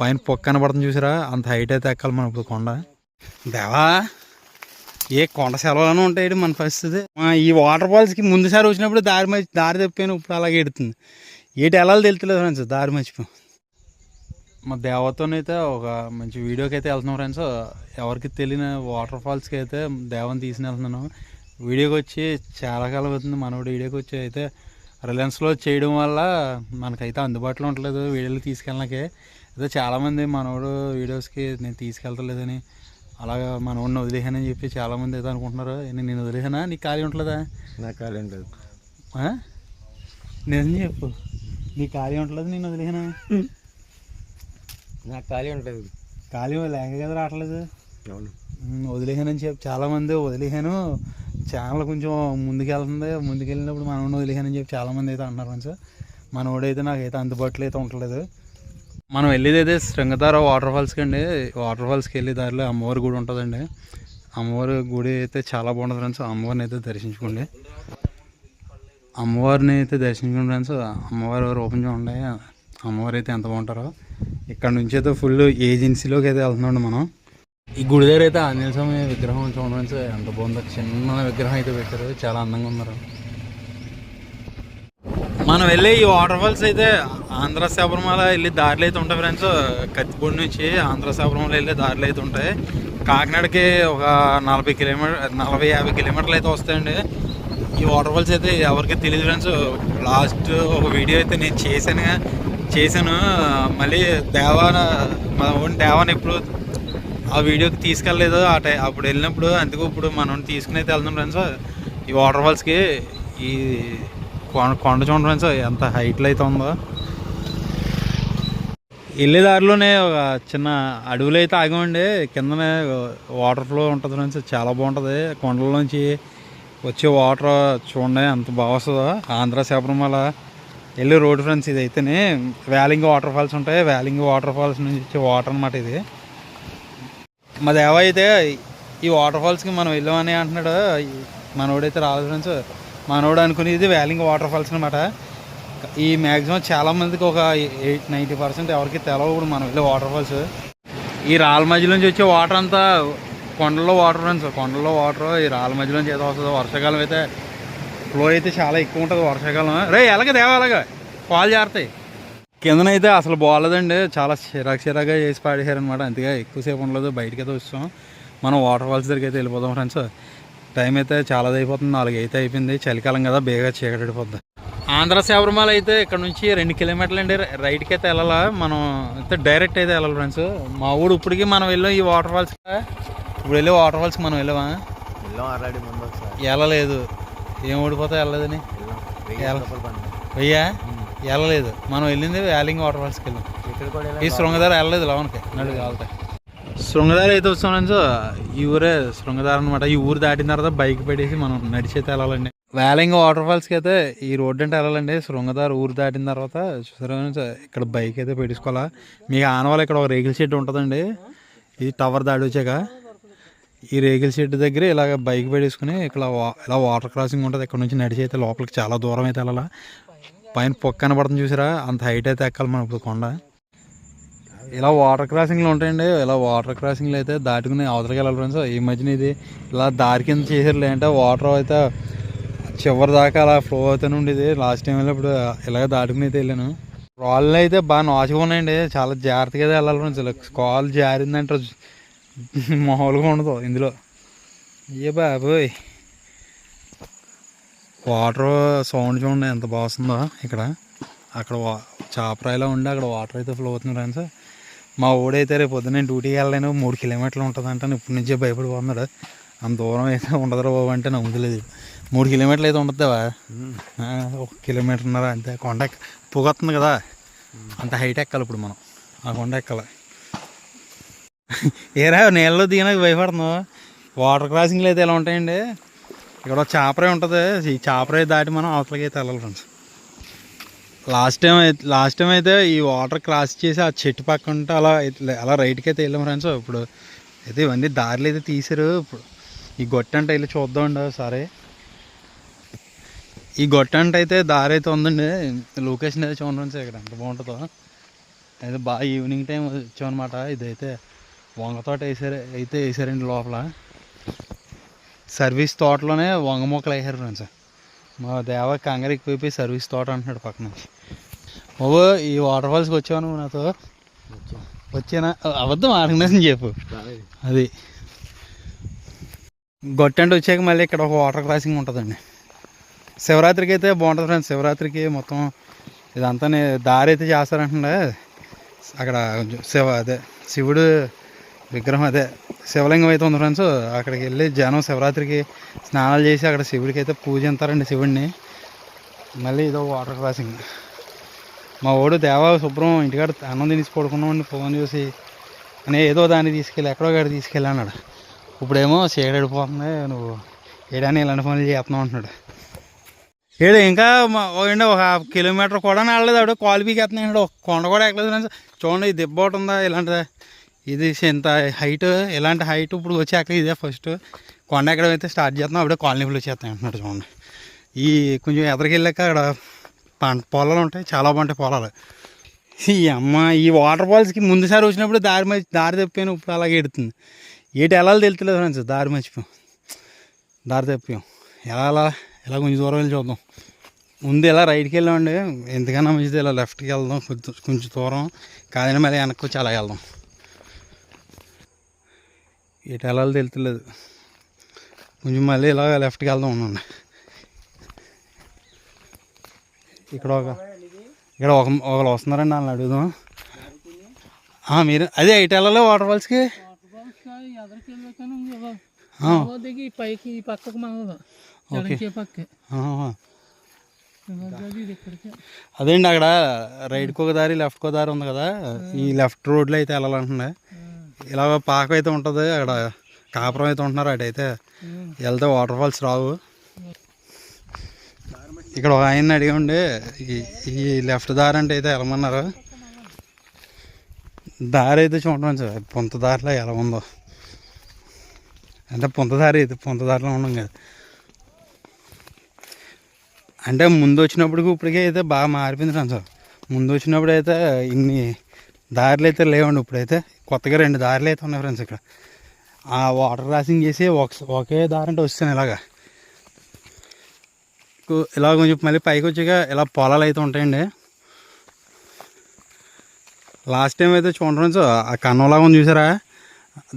పైన పొక్క కనబడుతుంది చూసారా? అంత హైట్ అయితే ఎక్కాలి మనం ఇప్పుడు కొండ. దేవా ఏ కొండ సెలవులను ఉంటాయి మన పరిస్థితి. ఈ వాటర్ ఫాల్స్కి ముందుసారి వచ్చినప్పుడు దారి మర్చి దారి తప్పాను ఇప్పుడు అలాగే ఎడుతుంది. ఏటి ఎలా తెలుతులేదు ఫ్రెండ్స్? దారి మర్చిపోయాం. మా దేవతోనైతే ఒక మంచి వీడియోకి అయితే వెళ్తున్నాం ఫ్రెండ్స్. ఎవరికి తెలియని వాటర్ ఫాల్స్కి అయితే దేవని తీసుకుని వెళ్తున్నాను. వీడియోకి వచ్చి చాలా కాలం అవుతుంది. మనోడు వీడియోకి వచ్చి అయితే రిలయన్స్లో చేయడం వల్ల మనకైతే అందుబాటులో ఉండలేదు. వీడియోలు తీసుకెళ్ళడానికి అయితే చాలామంది మనోడు వీడియోస్కి నేను తీసుకెళ్తలేదని అలాగా మనోడిని వదిలేసానని చెప్పి చాలామంది అయితే అనుకుంటున్నారు. నేను నేను వదిలేసానా నీకు ఖాళీ ఉంటుందా నాకు ఖాళీ ఉంటుంది? నిజం చెప్పు. నీ ఖాళీ ఉండలేదు నేను వదిలేసానా నాకు ఖాళీ ఉంటుంది. ఖాళీ లేక కదా రావట్లేదు. అవును. వదిలేసానని చెప్పి చాలామంది వదిలేసాను ఛానల్ కొంచెం ముందుకెళ్తుంది. ముందుకెళ్ళినప్పుడు మనోడిని వదిలేసానని చెప్పి చాలామంది అయితే అంటున్నారు ఫ్రెండ్స్ మనోడైతే నాకైతే అందుబాటులో అయితే ఉండలేదు మనం వెళ్ళేది అయితే శృంగతార వాటర్ ఫాల్స్కి అండి వాటర్ ఫాల్స్కి వెళ్ళే దారిలో అమ్మవారి గుడి ఉంటుందండి. అమ్మవారి గుడి అయితే చాలా బాగుంటుంది ఫ్రెండ్స్. అమ్మవారిని అయితే దర్శించుకోండి. అమ్మవారిని అయితే దర్శించుకోండి ఫ్రెండ్స్. అమ్మవారి రూపం చూడండి అమ్మవారు అయితే ఎంత బాగుంటారో. ఇక్కడ నుంచి అయితే ఫుల్ ఏజెన్సీలోకి అయితే వెళ్తున్నాం మనం. ఈ గుడి దగ్గర అయితే ఆంజనేయ స్వామి విగ్రహం చూడండి ఫ్రెండ్స్. ఎంత బాగుందో. చిన్న విగ్రహం అయితే పెట్టారు. చాలా అందంగా ఉన్నారు. మనం వెళ్ళే ఈ వాటర్ ఫాల్స్ అయితే ఆంధ్ర శబరిమల వెళ్ళి దారిలో అయితే ఉంటాయి ఫ్రెండ్స్ కత్తిపూడి నుంచి ఆంధ్ర శబరిమల వెళ్ళే దారిలో అయితే ఉంటాయి. కాకినాడకి ఒక నలభై కిలోమీటర్ నలభై యాభై కిలోమీటర్లు అయితే వస్తాయండి. ఈ వాటర్ ఫాల్స్ అయితే ఎవరికి తెలియదు ఫ్రెండ్స్ లాస్ట్ ఒక వీడియో అయితే నేను చేశాను చేశాను. మళ్ళీ దేవాన మన ఓన్ దేవాన్ ఎప్పుడు ఆ వీడియోకి తీసుకెళ్ళలేదు. ఆ టై అప్పుడు వెళ్ళినప్పుడు అందుకు ఇప్పుడు మనం తీసుకుని అయితే వెళ్తున్నాం ఫ్రెండ్స్ ఈ వాటర్ ఫాల్స్కి ఈ కొండ కొండ చూడండి ఫ్రెండ్స్ ఎంత హైట్లో అయితే ఉందో. వెళ్ళే దారిలోనే ఒక చిన్న అడవులు అయితే ఆగామండి కిందనే వాటర్ ఫ్లో ఉంటుంది ఫ్రెండ్స్ చాలా బాగుంటుంది. కొండల వచ్చే వాటర్ చూడండి ఎంత బాగా వస్తుందో. ఆంధ్ర శబరిమల వెళ్ళే రోడ్ ఫ్రెండ్స్ ఇది అయితేనే వ్యాలింగ్ వాటర్ ఫాల్స్ ఉంటాయి. వ్యాలింగ్ వాటర్ ఫాల్స్ నుంచి వచ్చే వాటర్ అనమాట ఇది. మా దేవ అయితే ఈ వాటర్ ఫాల్స్కి మనం వెళ్ళామని అంటున్నాడు. మనోడైతే రాలేదు ఫ్రెండ్స్. మనోడు అనుకునేది వ్యాలింగ్ వాటర్ ఫాల్స్ అనమాట ఈ మ్యాక్సిమం చాలామందికి ఒక ఎయిట్ నైంటీ పర్సెంట్ ఎవరికి తెలవదు మనం వెళ్ళే వాటర్ ఫాల్స్ ఈ రాళ్ళ మధ్య నుంచి వచ్చే వాటర్ అంతా కొండల్లో వాటర్ ఫ్రెండ్స్ కొండల్లో వాటర్ ఈ రాళ్ళ మధ్య నుంచి ఏదో వస్తుంది. వర్షాకాలం అయితే ఫ్లో అయితే చాలా ఎక్కువ ఉంటుంది వర్షాకాలం. రే ఎలాగ దేవా అలాగా పాలు జారుతాయి కిందనైతే అసలు బాగాలేదండి. చాలా చిరాకు చిరాగా చేసి పాడేశారనమాట అంతగా ఎక్కువసేపు ఉండలేదు. బయటకి అయితే వచ్చాం. మనం వాటర్ ఫాల్స్ దగ్గరికి అయితే వెళ్ళిపోదాం ఫ్రెండ్స్ టైం అయితే చాలా అయిపోతుంది. నాలుగు అయితే అయిపోయింది. చలికాలం కదా బేగా చీకటిపోద్ది ఆంధ్ర శబరిమల అయితే ఇక్కడ నుంచి రెండు కిలోమీటర్లు అండి. రైట్కి అయితే వెళ్ళాలా? మనం అయితే డైరెక్ట్ అయితే వెళ్ళాలి ఫ్రెండ్స్ మా ఊడు ఇప్పటికి మనం వెళ్ళాం ఈ వాటర్ ఫాల్స్ ఇప్పుడు వెళ్ళే వాటర్ ఫాల్స్కి మనం వెళ్ళామా? వెళ్ళలేదు. ఏం ఓడిపోతా వెళ్ళలేదని? వెళ్ళాం. వెయ్యి వెళ్ళలేదు. మనం వెళ్ళింది వ్యాలింగ్ వాటర్ ఫాల్స్కి వెళ్ళాం. ఈ శృంగధార వెళ్ళలేదు లవన్కి నడు కాలుతాయి శృంగదారి అయితే వస్తున్నాం సో ఈ ఊరే శృంగదారి అనమాట ఈ ఊరు దాటిన తర్వాత బైక్ పెట్టేసి మనం నడిచి అయితే వెళ్ళాలండి. వేలంగా వాటర్ ఫాల్స్కి అయితే ఈ రోడ్డు అంటే వెళ్ళాలండి. శృంగదారి ఊరు దాటిన తర్వాత చూసారా ఇక్కడ బైక్ అయితే పెట్టేసుకోవాలా. మీకు ఆనవాళ్ళు ఇక్కడ ఒక రేకుల షెడ్ ఉంటుందండి. ఇది టవర్ దాడి వచ్చాక. ఈ రేకుల షెడ్ దగ్గర ఇలాగ బైక్ పెట్టేసుకుని ఇక్కడ వా- ఇలా వాటర్ క్రాసింగ్ ఉంటుంది. ఇక్కడ నుంచి నడిచి అయితే లోపలికి చాలా దూరం అయితే వెళ్ళాలా. పైన పొక్క కనబడుతుంది చూసారా? అంత హైట్ అయితే ఎక్కాలి మనం ఇప్పుడు కొండ. ఇలా వాటర్ క్రాసింగ్లు ఉంటాయండి. ఇలా వాటర్ క్రాసింగ్లు అయితే దాటుకుని అవతలకి వెళ్ళాలి ఫ్రెండ్స్ ఈ మధ్యన ఇది ఇలా దారి కింద చేసారు లేదంటే వాటర్ అయితే చివరి దాకా అలా ఫ్లో అవుతూనే ఉండేది. లాస్ట్ టైం వెళ్ళినప్పుడు ఇలాగ దాటుకుని అయితే వెళ్ళాను. రాళ్ళు అయితే బాగా నాచుగా ఉన్నాయండి. చాలా జాగ్రత్తగా వెళ్ళాలి ఫ్రెండ్స్ ఇలా కాల్ జారిందంటే మామూలుగా ఉండదు ఇందులో. ఏ బాబోయ్. వాటర్ సౌండ్ చూడండి ఎంత బాగుందో ఇక్కడ. అక్కడ వా చాపరాయిలో ఉండి అక్కడ వాటర్ అయితే ఫ్లో అవుతుంది ఫ్రెండ్స్ మా ఊడైతే రేపు పొద్దున్న నేను డ్యూటీకి వెళ్ళలేను. మూడు కిలోమీటర్లు ఉంటుంది అంటే ఇప్పటి నుంచే భయపడిపోతున్నాడు అంత దూరం అయితే ఉండదురా బాబు అంటే నమ్ముతలేదు మూడు కిలోమీటర్లు అయితే ఉండద్దావా ఒక కిలోమీటర్న్నర అంతే. కొండ ఎక్క పొగొస్తుంది కదా. అంత హైట్ ఎక్కాలి ఇప్పుడు మనం. ఆ కొండ ఎక్కాలి. ఏరా నీళ్ళలో దిగినా భయపడుతున్నావు? వాటర్ క్రాసింగ్లు అయితే ఎలా ఉంటాయండి? ఇక్కడ ఒక చాపరే ఉంటుంది. ఈ చాపరే దాటి మనం అవతలకి అయితే వెళ్ళాలి ఫ్రెండ్స్ లాస్ట్ టైం అయితే లాస్ట్ టైం అయితే ఈ వాటర్ క్రాస్ చేసి ఆ చెట్టు పక్క ఉంటే అలా అలా రైట్కి అయితే వెళ్ళాం ఫ్రెండ్స్. ఇప్పుడు అయితే ఇవన్నీ దారిలో అయితే తీసారు ఇప్పుడు ఈ గొట్టంట వెళ్ళి చూద్దామండి సరే ఈ గొట్టంట అయితే దారి అయితే ఉందండి. లొకేషన్ అయితే చూడండి ఫ్రెండ్స్ ఇక్కడ ఎంత బాగుంటుందో. అయితే బాగా ఈవినింగ్ టైం వచ్చామన్నమాట. ఇదైతే వంగ తోట వేసారు అయితే వేసారండి లోపల. సర్వీస్ తోటలోనే వంగ మొక్కలు వేసారు ఫ్రెండ్స్. మా దేవ కంగారు ఎక్కువైపోయి సర్వీస్ తోట అంటున్నాడు పక్కన ఓ ఈ వాటర్ ఫాల్స్కి వచ్చావు నువ్వు నాతో. వచ్చానా? అబద్ధం ఆర్గనైజేషన్ చెప్పు. అది. గొట్టండి వచ్చాక మళ్ళీ ఇక్కడ ఒక వాటర్ క్రాసింగ్ ఉంటుందండి. శివరాత్రికి అయితే బాగుంటుంది ఫ్రెండ్స్. శివరాత్రికి మొత్తం ఇదంతా దారి అయితే చేస్తారంటుండే. అక్కడ శివ అదే శివుడు విగ్రహం అదే శివలింగం అయితే ఉంది ఫ్రెండ్స్. అక్కడికి వెళ్ళి జనం శివరాత్రికి స్నానాలు చేసి అక్కడ శివుడికి అయితే పూజ అంటారండి శివుడిని. మళ్ళీ ఇదో వాటర్ క్రాసింగ్ మా ఓడు దేవా శుభ్రం ఇంటికాడ అన్నం తినేసి పడుకున్నామండి ఫోన్ చూసి అని ఏదో దాన్ని తీసుకెళ్ళి ఎక్కడో కాడ తీసుకెళ్ళి అన్నాడు. ఇప్పుడేమో సేడడిపోతుంది నువ్వు ఏడాని ఇలాంటి పనులు చేస్తున్నావు అంటున్నాడు. ఏడు ఇంకా మా- ఏంటో ఒక హాఫ్ కిలోమీటర్ కూడా నడలేదు ఆవిడ కాలు పీకేస్తున్నాడు కొండ కూడా ఎక్కలేదు చూడండి ఇది దెబ్బ ఒకటి ఉందా ఇలాంటిది? ఇది ఇంత హైట్ ఇలాంటి హైట్ ఇప్పుడు వచ్చాక ఇదే ఫస్ట్. కొండ ఎక్కడ అయితే స్టార్ట్ చేస్తున్నాం అప్పుడే కాలనీలు వచ్చేస్తాయి అంటున్నాడు చూడండి. ఈ కొంచెం ఎదరికి వెళ్ళాక అక్కడ పంట పొలాలు ఉంటాయి. చాలా బాగుంటాయి పొలాలు. ఈ అమ్మ ఈ వాటర్ ఫాల్స్కి ముందుసారి వచ్చినప్పుడు దారి మర్చి దారి తప్పాను ఇప్పుడు అలాగే ఎడుతుంది. ఏటి ఎలా తెలుతులేదు ఫ్రెండ్స్? దారి మర్చిపోయాం. దారి తప్పాం ఎలా అలా ఎలా కొంచెం దూరం వెళ్ళి చూద్దాం. ముందు ఇలా రైట్కి వెళ్ళామండి ఎందుకన్నా మంచిది ఇలా లెఫ్ట్కి వెళ్దాం. కొంచెం కొంచెం దూరం. కాదని మళ్ళీ వెనక్కి వచ్చి అలా వెళ్దాం. ఎటు వెళ్ళాలి తెలుతులేదు కొంచెం మళ్ళీ ఇలా లెఫ్ట్కి వెళ్దాం ఉండండి ఇక్కడ ఒక ఇక్కడ ఒక ఒకరు వస్తున్నారండి వాళ్ళని అడుగుదాం మీరు అదే ఎటు వెళ్ళాలి వాటర్ ఫాల్స్కి దిగి పైకి ఈ పక్కకు పక్క. అదేండి అక్కడ రైట్కి ఒక దారి లెఫ్ట్కి ఒక దారి ఉంది కదా? ఈ లెఫ్ట్ రోడ్లో అయితే వెళ్ళాలంటున్నా. ఇలా పాక అయితే ఉంటుంది అక్కడ కాపురం అయితే ఉంటున్నారు అటైతే వెళ్తే వాటర్ ఫాల్స్ రావు. ఇక్కడ ఒక ఆయన అడిగి ఈ ఈ లెఫ్ట్ దారి అంటే అయితే వెళ్ళమన్నారు? దారి అయితే చూడడం సార్. పొంత దారిలో ఎలా ఉందో. అంటే పొంత దారి అయితే పొంత దారిలో ఉండం కదా. అంటే ముందు వచ్చినప్పటికి ఇప్పటికే అయితే బాగా మారిపోయింది ఫ్రెండ్స్. ముందు వచ్చినప్పుడు అయితే ఇన్ని దారులు అయితే లేవండి. ఇప్పుడైతే కొత్తగా రెండు దారులు అయితే ఉన్నాయి ఫ్రెండ్స్ ఇక్కడ. ఆ వాటర్ క్రాసింగ్ చేసి ఒక ఒకే దారి అంటే వస్తాను ఇలాగా. ఇలా కొంచెం మళ్ళీ పైకి వచ్చాక ఇలా పొలాలు అయితే ఉంటాయండి. లాస్ట్ టైం అయితే చూడండి ఫ్రెండ్స్ ఆ కన్నంలాగా ఉంది చూసారా?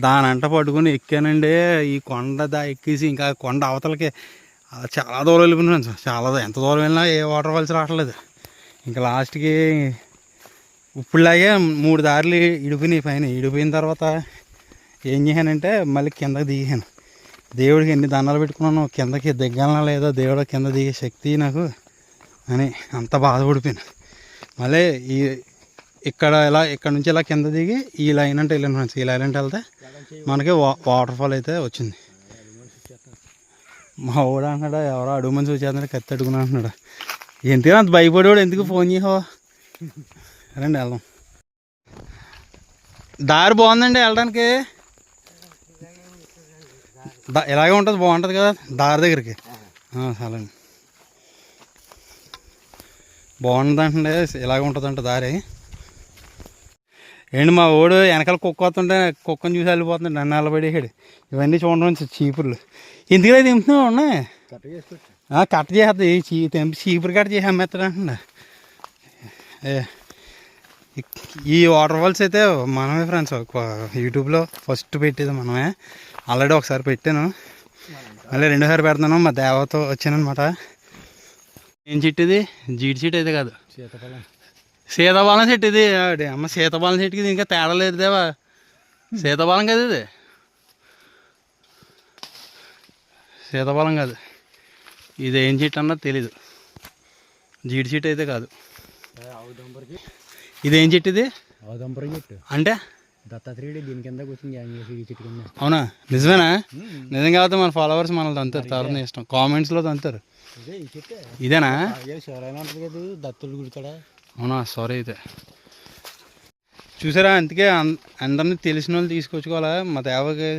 దాని అంట పట్టుకుని ఎక్కానండి ఈ కొండ దా ఎక్కేసి ఇంకా కొండ అవతలకి చాలా దూరం వెళ్ళిపోయినాను చాలా ఎంత దూరం వెళ్ళినా ఏ వాటర్ ఫాల్స్ రావట్లేదు. ఇంకా లాస్ట్కి ఇప్పుడులాగే మూడు దారులు ఇడిపోయినాయి పైన. ఇడిపోయిన తర్వాత ఏం చేశానంటే మళ్ళీ కిందకి దిగాను దేవుడికి ఎన్ని దండాలు పెట్టుకున్నాను కిందకి దిగాలనా లేదా దేవుడు కింద దిగే శక్తి నాకు అని అంత బాధపడిపోయాను. మళ్ళీ ఈ ఇక్కడ ఇలా ఇక్కడ నుంచి ఇలా కింద దిగి ఈ లైన్ అంటే వెళ్ళాను ఫ్రెండ్స్. ఈ లైన్ అంటే వెళ్తే మనకి వా వాటర్ ఫాల్ అయితే వచ్చింది. మా వాడు అన్నాడు ఎవరో అడుగు మంది వచ్చేస్తున్నాడు కత్తి అడుగునా అంటున్నాడు. ఎందుకు అంత భయపడేవాడు? ఎందుకు ఫోన్ చేసావా? రండి వెళ్దాం. దారి బాగుందండి వెళ్ళడానికి. ఇలాగే ఉంటుంది బాగుంటుంది కదా దారి దగ్గరికి. చాలా బాగుంటుంది అంటే ఇలాగే ఉంటుందంట దారి. ఏంటి మా ఓడు వెనకాల కుక్క వస్తుంటే కుక్కను చూసి వెళ్ళిపోతుంది నన్ను నిలబడేసాడు ఇవన్నీ చూడండి చీపుర్లు. ఎందుకు దింపుతున్నావు ఉన్నాయి కట్ చేస్తుంది చీ తెంపి చీపురు కట్ చేసి అమ్మేస్తాడు అంటున్నా ఏ ఇక్- ఈ వాటర్ ఫాల్స్ అయితే మనమే ఫ్రెండ్స్. యూట్యూబ్లో ఫస్ట్ పెట్టేది మనమే. ఆల్రెడీ ఒకసారి పెట్టాను. మళ్ళీ రెండోసారి పెడుతున్నాను మా దేవతో వచ్చానమాట ఏం చెట్టు ఇది? జీడి చెట్టు అయితే కాదు. సీతఫలం. చెట్టు ఇది. అమ్మ సీతాఫలం చెట్టుకి ఇది ఇంకా తేడా లేదు దేవా. సీతాఫలం కదా ఇది? సీతాఫలం కాదు. ఇది ఏం చెట్టు అన్నది తెలీదు. జీడి చెట్టు అయితే కాదు. ఇది ఏం చెట్టు ఇది? అంటే దత్తాత్రేయుడు దీని కింద కూర్చొని జాయిన్ చేసి ఈ చెట్టు కింద. అవునా? నిజమేనా? నిజంగా అయితే మన ఫాలోవర్స్ మనల్ని తంతారు తర్వాత ఇష్టం. కామెంట్స్లో తంతారు ఇదేనా? అదే శివరాయన ఉంటుంది కదా దత్తుడు అవునా? సారీ అయితే. చూసారా? అందుకే అందరినీ తెలిసిన వాళ్ళు తీసుకొచ్చుకోవాలా? మా దేవకి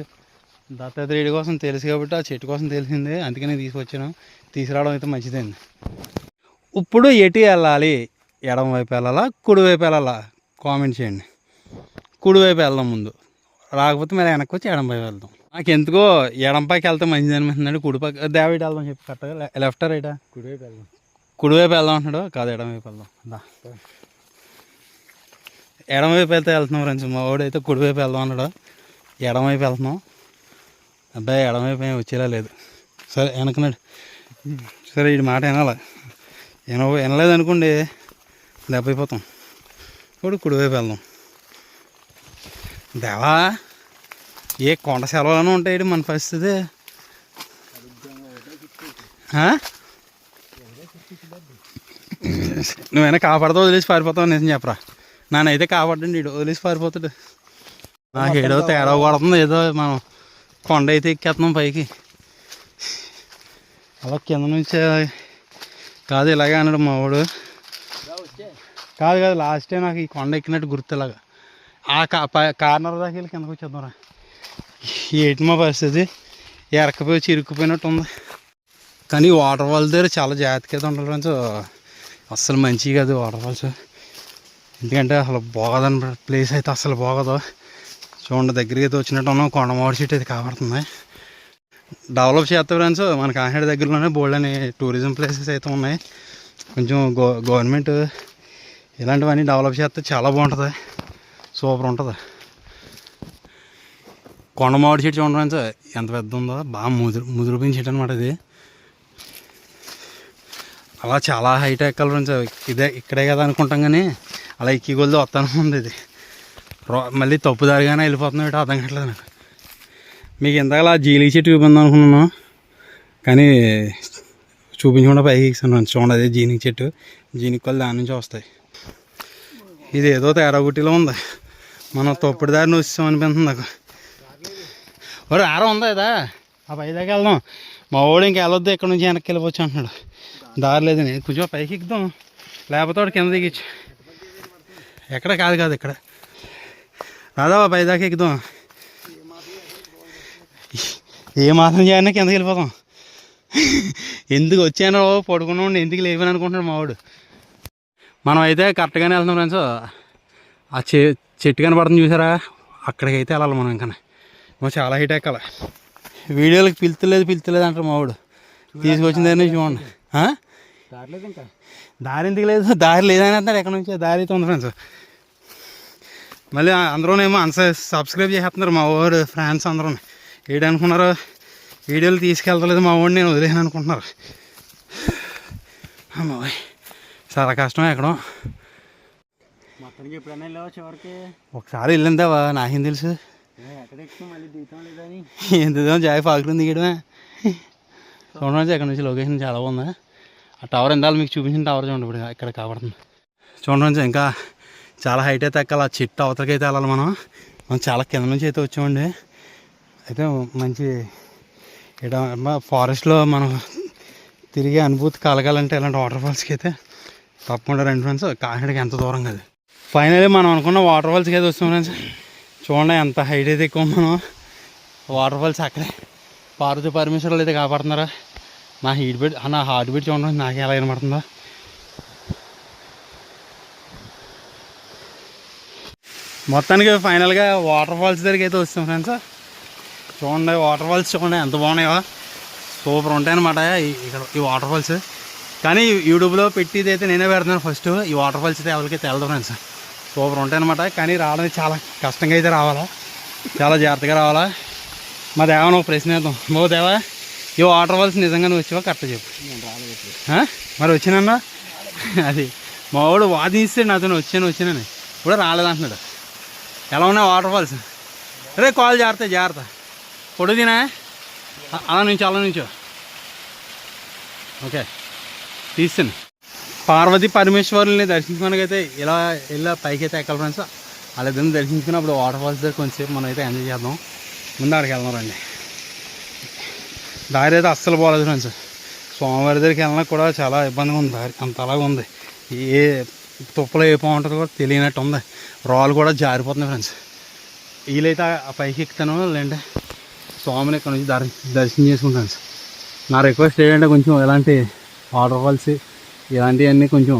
దత్తాత్రేయుడి కోసం తెలుసు కాబట్టి ఆ చెట్టు కోసం తెలిసింది. అందుకనే తీసుకొచ్చాను. తీసుకురావడం అయితే మంచిదండి ఇప్పుడు ఎటు వెళ్ళాలి? ఎడమ వైపు వెళ్ళాలా? కుడి వైపు వెళ్ళాలా? కామెంట్ చేయండి. కుడివైపు వెళ్దాం ముందు. రాకపోతే మరి వెనక్కి వచ్చి ఎడంపైకి వెళ్దాం. నాకు ఎందుకో ఎడంపైకి వెళ్తే మంచిది అనిపిస్తున్నాడు కుడిపక్క దేవైట్ వెళ్దాం చెప్పి కరెక్ట్గా లెఫ్ట్ రైటా కుడివైపు వెళ్దాం. కుడివైపు వెళ్దాం అంటున్నాడు. కాదు ఎడమవైపు వెళ్దాం. దా. ఎడమవైపు వెళ్తే వెళ్తున్నాం ఫ్రెండ్స్. మా వాడు అయితే కుడివైపు వెళ్దాం అన్నాడు ఎడమవైపు వెళ్తున్నాం. అబ్బాయి ఎడమవైపు ఏం వచ్చేలా లేదు. సరే వెనకనాడు సరే ఈ మాట వినాల? విన వినలేదు అనుకోండి దెబ్బ అయిపోతాం. ఇప్పుడు కుడివైపు వెళ్దాం. దేవా ఏ కొండ సెలవులను ఉంటాయి మన పరిస్థితి? నువ్వైనా కాపాడుతూ వదిలేసి పారిపోతావు నిజం చెప్పరా. నానైతే కాపాడండి ఇడు వదిలేసి పారిపోతాడు. నాకు ఏడో తేడా కొడుతుంది ఏదో మనం కొండ అయితే ఎక్కేస్తున్నాం పైకి. అలా కింద నుంచి కాదు ఇలాగే అన్నాడు మా వాడు. కాదు కాదు లాస్ట్ టైం నాకు ఈ కొండ ఎక్కినట్టు గుర్తు ఇలాగా. ఆ కా కార్నర్ దాకా వెళ్ళి కిందకు వచ్చేద్దాంరా ఏంటి మా పరిస్థితి ఎరకపోయి చిరుక్కుపోయినట్టు ఉంది కానీ వాటర్ ఫాల్స్ దగ్గర చాలా జాగ్రత్తగా ఉండాలి ఫ్రెండ్స్ అస్సలు మంచివి కాదు వాటర్ ఫాల్స్ ఎందుకంటే అసలు బాగోదని ప్లేస్ అయితే అసలు బాగోదు చూడండి దగ్గరికి అయితే వచ్చినట్టు ఉన్నాం కొండమాడి చెట్టు అయితే కాబడుతుంది డెవలప్ చేస్తే ఫ్రెండ్స్ మన కాకినాడ దగ్గరలోనే బోల్డ్ అనే టూరిజం ప్లేసెస్ అయితే ఉన్నాయి కొంచెం గో గవర్నమెంట్ ఇలాంటివన్నీ డెవలప్ చేస్తే చాలా బాగుంటుంది సూపర్ ఉంటుంది కొండ మామిడి చెట్టు చూడండి సార్ ఎంత పెద్ద ఉందో బాగా ముదురు ముదురుపోయిన చెట్టు అనమాట ఇది. అలా చాలా హైట్ ఎక్కాలి సార్ ఇదే ఇక్కడే కదా అనుకుంటాం కానీ అలా ఎక్కి కొలిది వస్తాను ఉంది ఇది. రో- మళ్ళీ తప్పు దారిగానే వెళ్ళిపోతున్నాం ఇటు అర్థం కావట్లేదు నాకు. మీకు ఇంతకాల అలా చెట్టు చూపిందాం అనుకున్నాను. కానీ చూపించకుండా పైకి ఎక్కిస్తాను చూడండి అదే జీనికి చెట్టు. జీనికి కొలు దాని నుంచి వస్తాయి. ఇది ఏదో తేడా గుట్టిలో ఉంది. మనం తప్పుడు దారిని వచ్చాం అనిపిస్తుంది నాకు. ఒరే ఆరం ఉందా ఇదా? ఆ పైదాకా వెళ్దాం. మా వాడు ఇంకా వెళ్ళొద్దు ఇక్కడ నుంచి వెనక్కి వెళ్ళిపోవచ్చు అంటున్నాడు. దారి లేదని కొంచెం పైకి ఎక్కుదాం. లేకపోతే వాడు కింద దిగచ్చు. ఎక్కడ కాదు కాదు ఇక్కడ. రాదా పై ఎక్కుదాం. ఏ మాత్రం చేయన్నా కిందకి వెళ్ళిపోతాం ఎందుకు వచ్చానో పడుకున్నా ఉండి ఎందుకు లేవని అనుకుంటున్నాడు మావాడు మనం అయితే కరెక్ట్గానే వెళ్తున్నాం ఫ్రెండ్స్. ఆ చే చెట్టు కనపడుతుంది చూసారా? అక్కడికైతే వెళ్ళాలి మనం ఇంకా. మా చాలా హైట్ ఎక్కాలి. వీడియోలకు పిలుతలేదు పిలుతలేదు అంటారు మావాడు తీసుకొచ్చిన దగ్గర నుంచి చూడండి. దారి ఎందుకు లేదు? దారి లేదని అంటారు ఎక్కడ నుంచి? దారి అయితే ఉంది ఫ్రెండ్స్ మళ్ళీ అందరూనేమో అంత సబ్స్క్రైబ్ చేస్తున్నారు మా వాడు ఫ్రెండ్స్ అందరూ ఏడనుకున్నారు? వీడియోలు తీసుకెళ్తలేదు మా వాడిని నేను వదిలేను అనుకుంటున్నారు అమ్మాయి చాలా కష్టం ఎక్కడో. ఒకసారి వెళ్ళిందావా? నాకేం తెలుసు. ఎంత జాయి పాకులు దిగడమే. చూడండి ఇక్కడ నుంచి లొకేషన్ చాలా బాగుంది. ఆ టవర్ ఎందాలు మీకు చూపించిన టవర్ చూడండి ఇప్పుడు ఇక్కడ కాబడుతుంది. చూడండి ఇంకా చాలా హైట్ అయితే ఎక్కాలి. ఆ చెట్టు అవతలకి అయితే వెళ్ళాలి మనం. మనం చాలా కింద నుంచి అయితే వచ్చామండి. అయితే మంచి ఇక్కడ ఫారెస్ట్లో మనం తిరిగే అనుభూతి కలగాలంటే ఇలాంటి వాటర్ ఫాల్స్కి అయితే తప్పకుండా రండి ఫ్రెండ్స్. కాకినాడకి ఎంత దూరం కదా. ఫైనలీ మనం అనుకున్న వాటర్ ఫాల్స్కి అయితే వస్తాం ఫ్రెండ్స్ చూడండి ఎంత హైట్ అయితే ఎక్కువ మనం వాటర్ ఫాల్స్ అక్కడే. పార్వతి పరమేశ్వరులు అయితే కాపాడుతున్నారా? నా హీట్ బీట్ నా హార్ట్ బీట్ చూడండి నాకు ఎలా వినపడుతుందో మొత్తానికి ఫైనల్గా వాటర్ ఫాల్స్ దగ్గరికి అయితే వస్తాం ఫ్రెండ్స్ చూడండి వాటర్ ఫాల్స్ చూడండి ఎంత బాగున్నాయో. సూపర్ ఉంటాయన్నమాట ఈ- ఇక్కడ ఈ వాటర్ ఫాల్స్ కానీ యూట్యూబ్లో పెట్టిది అయితే నేనే పెడుతున్నాను ఫస్ట్ ఈ వాటర్ ఫాల్స్ అయితే ఎవరికైతే తెలదు ఫ్రెండ్స్ సూపర్ ఉంటాయన్నమాట కానీ రావడానికి చాలా కష్టంగా అయితే రావాలా? చాలా జాగ్రత్తగా రావాలా? మా దేవా ఒక ప్రశ్న వేద్దాం. మో దేవా ఈ వాటర్ ఫాల్స్ నిజంగా నువ్వు వచ్చావా కరెక్ట్ చెప్పు. ఇప్పుడు. మరి వచ్చినన్నా అది మా వాడు వాదిస్తాడు నాతో వచ్చాను వచ్చానని. కూడా రాలేదంటున్నాడు ఎలా ఉన్నాయి వాటర్ ఫాల్స్ రే కాల్ జాగ్రత్త జాగ్రత్త. పొడు తినా? అ- అలా నుంచో అలా నుంచో. ఓకే. తీస్తాను పార్వతి పరమేశ్వరుల్ని దర్శించుకోవడానికైతే ఇలా ఇలా పైకి అయితే ఎక్కాలి ఫ్రెండ్స్ వాళ్ళిద్దరిని దర్శించుకున్నప్పుడు వాటర్ ఫాల్స్ దగ్గర కొంచెంసేపు మనం అయితే ఎంజాయ్ చేద్దాం. ముందు ఆడికి వెళ్దాం రండి. దారి అయితే అస్సలు పోలేదు ఫ్రెండ్స్ స్వామివారి దగ్గరికి వెళ్ళినా కూడా చాలా ఇబ్బందిగా ఉంది. దారి అంత అలాగే ఉంది. ఏ తుప్పలో ఏ బాగుంటుందో కూడా తెలియనట్టు ఉంది. రాళ్ళు కూడా జారిపోతున్నాయి ఫ్రెండ్స్ వీలైతే ఆ పైకి ఎక్కుతాను లేదంటే స్వామిని ఇక్కడ నుంచి దర్శనం చేసుకుంటాను నా రిక్వెస్ట్ ఏంటంటే కొంచెం ఎలాంటి వాటర్ ఫాల్స్ ఇలాంటివన్నీ కొంచెం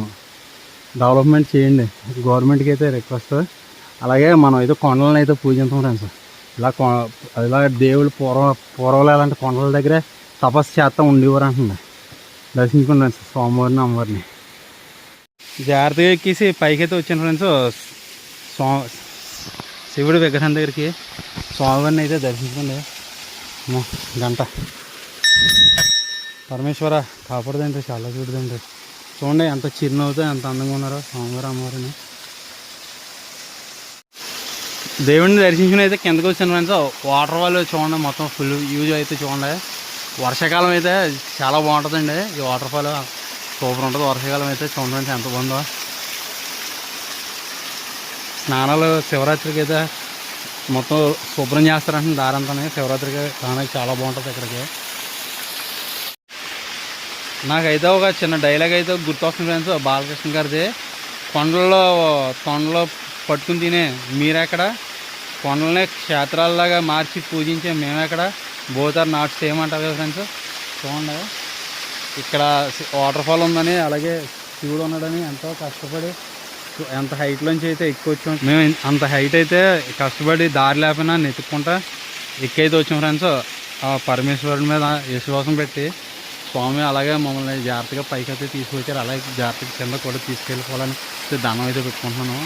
డెవలప్మెంట్ చేయండి. గవర్నమెంట్కి అయితే రిక్వెస్ట్ అలాగే మనం అయితే కొండలను అయితే పూజించాం ఫ్రెండ్స్ ఇలా కొ ఇలా దేవుళ్ళు పూర్వ పూర్వలు ఎలాంటి కొండల దగ్గరే తపస్సు చేస్తా ఉండేవారు అంటుంది దర్శించుకున్నాను ఫ్రెండ్స్ స్వామివారిని అమ్మవారిని. జాగ్రత్తగా ఎక్కేసి పైకి అయితే వచ్చాను ఫ్రెండ్స్ స్వా శివుడి విగ్రహం దగ్గరికి స్వామివారిని అయితే దర్శించుకోండి. గంట. పరమేశ్వర కాపాడదండి చాలా చూడదండి. చూడండి ఎంత చిరునవ్వుతో ఎంత అందంగా ఉన్నారో. స్వామివారు అమ్మవారిని. దేవుడిని దర్శించుకుని అయితే కిందకి వచ్చిన ఫ్రెండ్స్. వాటర్ వాళ్ళు చూడండి మొత్తం ఫుల్ యూజ్ అయితే చూడండి. వర్షాకాలం అయితే చాలా బాగుంటుందండి. ఈ వాటర్ ఫాల్ సూపర్ ఉంటుంది. వర్షాకాలం అయితే చూడండి ఎంత బాగుందో. స్నానాలు శివరాత్రికి అయితే మొత్తం శుభ్రం చేస్తారంటే దారంతా శివరాత్రికి స్నానానికి చాలా బాగుంటుంది ఇక్కడికి. నాకైతే ఒక చిన్న డైలాగ్ అయితే గుర్తొస్తుంది ఫ్రెండ్స్ బాలకృష్ణ గారిది. కొండల్లో తొండలో పట్టుకుని తినే మీరెక్కడ? కొండలనే క్షేత్రాల్లాగా మార్చి పూజించే మేమెక్కడ? బోత్ ఆర్ నాట్ సేమ్ అంటారు కదా ఫ్రెండ్స్ చూడండి. ఇక్కడ వాటర్ ఫాల్ ఉందని అలాగే శివుడు ఉన్నాడని ఎంతో కష్టపడి ఎంత హైట్లోంచి అయితే ఎక్కువ వచ్చాం. మేము అంత హైట్ అయితే కష్టపడి దారి లేకపోయినా నెతుక్కుంటా ఎక్కైతే వచ్చాం ఫ్రెండ్స్ ఆ పరమేశ్వరుడి మీద విశ్వాసం పెట్టి స్వామి అలాగే మమ్మల్ని జాగ్రత్తగా పైకి అయితే తీసుకొచ్చారు. అలాగే జాగ్రత్తగా కింద కూడా తీసుకెళ్ళిపోవాలని దండం అయితే పెట్టుకుంటున్నాను.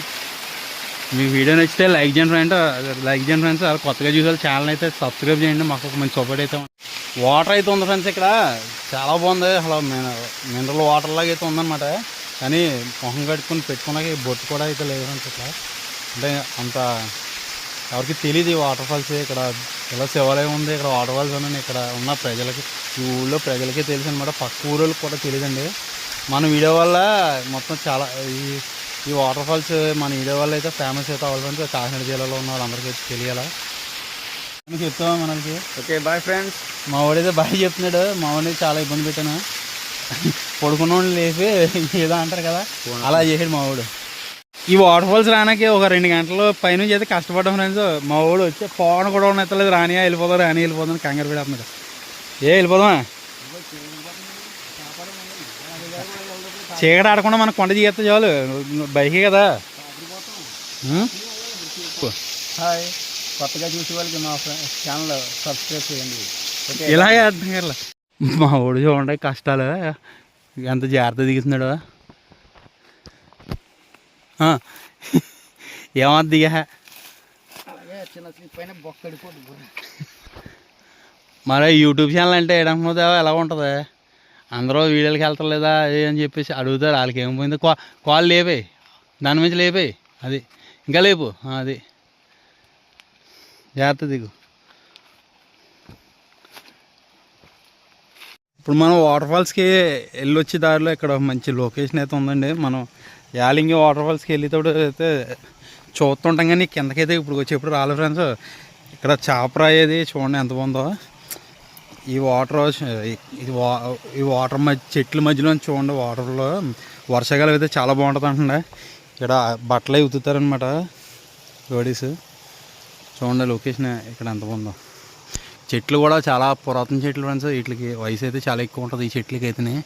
మీ వీడియో నచ్చితే లైక్ చేయండి ఫ్రెండ్ లైక్ చేయండి ఫ్రెండ్స్. అలా కొత్తగా చూసే ఛానల్ అయితే సబ్స్క్రైబ్ చేయండి. మాకు ఒక మంచి సపోర్ట్ అయితే వాటర్ అయితే ఉంది ఫ్రెండ్స్ ఇక్కడ. చాలా బాగుంది. అసలు మినరల్ వాటర్ లాగా అయితే ఉందన్నమాట. కానీ మొహం కట్టుకుని పెట్టుకున్నాక బొట్టు కూడా అయితే లేదు ఫ్రెండ్స్ ఇక్కడ. అంటే అంత ఎవరికి తెలియదు ఈ వాటర్ ఫాల్స్ ఇక్కడ ఇలా శివాలయం ఉంది. ఇక్కడ వాటర్ ఫాల్స్ ఉన్నాయి ఇక్కడ ఉన్న ప్రజలకి ఈ ఊళ్ళో ప్రజలకే తెలుసు అనమాట పక్క ఊళ్ళకి కూడా తెలియదండి మన వీడియో వల్ల మొత్తం చాలా ఈ ఈ వాటర్ ఫాల్స్ మన వీడియో వల్ల అయితే ఫేమస్ అయితే అవ్వాలి ఫ్రెండ్స్ కాకినాడ జిల్లాలో ఉన్న వాళ్ళందరికీ తెలియాలా. చెప్తావా మనకి ఓకే బాయ్ ఫ్రెండ్స్ మా వాడైతే బాగా చెప్తున్నాడు. మా వాడిని చాలా ఇబ్బంది పెట్టాను. పడుకున్న లేపి ఏదో అంటారు కదా. అలా చేసాడు మా వాడు. ఈ వాటర్ ఫాల్స్ రానికి ఒక రెండు గంటలు పైనుంచి అయితే కష్టపడ్డాం ఫ్రెండ్స్ మా వాడు వచ్చి ఫోన్ కూడా ఉన్నట్లేదు రాని వెళ్ళిపోదాం రాని వెళ్ళిపోదాం కంగారు పెడుతున్నాడు ఏ వెళ్ళిపోదామా? చీకటి ఆడకుండా మన కొండ చేస్తే చాలు. బైకే కదా? హాయ్. కొత్తగా చూసే వాళ్ళకి మా ఛానల్ సబ్స్క్రైబ్ చేయండి. ఇలాగే అర్థం కాలే మా ఊడు చూడండి కష్టాలు. ఎంత జాగ్రత్త దిగుతున్నాడు. బొక్కడిపోతుంది మరి యూట్యూబ్ ఛానల్ అంటే ఏడనుకుందా ఎలా ఉంటుంది? అందరూ వీడియోలకి వెళ్తలేదా అది అని చెప్పేసి అడుగుతారు. వాళ్ళకి ఏం పోయింది. కా కాల్ లేపాయి. దాని నుంచి లేపాయి. అది. ఇంకా లేపు. అది. జాగ్రత్త దిగు. ఇప్పుడు మనం వాటర్ ఫాల్స్కి వెళ్ళొచ్చే దారిలో ఇక్కడ మంచి లొకేషన్ అయితే ఉందండి. మనం యాలింగి వాటర్ ఫాల్స్కి వెళ్ళేటప్పుడు అయితే చూస్తుంటాం కానీ కిందకైతే ఇప్పుడు వచ్చేప్పుడు రాలేదు ఫ్రెండ్స్ ఇక్కడ చేపరాయేది చూడండి ఎంత బాగుందో. ఈ వాటర్ ఇది వా ఈ వాటర్ మధ్య చెట్ల మధ్యలో చూడండి వాటర్లో. వర్షాకాలం అయితే చాలా బాగుంటుంది అంటుండే. ఇక్కడ బట్టలు అవి ఉతుతారనమాట లేడీస్. చూడండి లొకేషన్ ఇక్కడ ఎంత బాగుందో. చెట్లు కూడా చాలా పురాతన చెట్లు ఫ్రెండ్స్ వీటికి వయసు అయితే చాలా ఎక్కువ ఉంటుంది ఈ చెట్లకి అయితేనే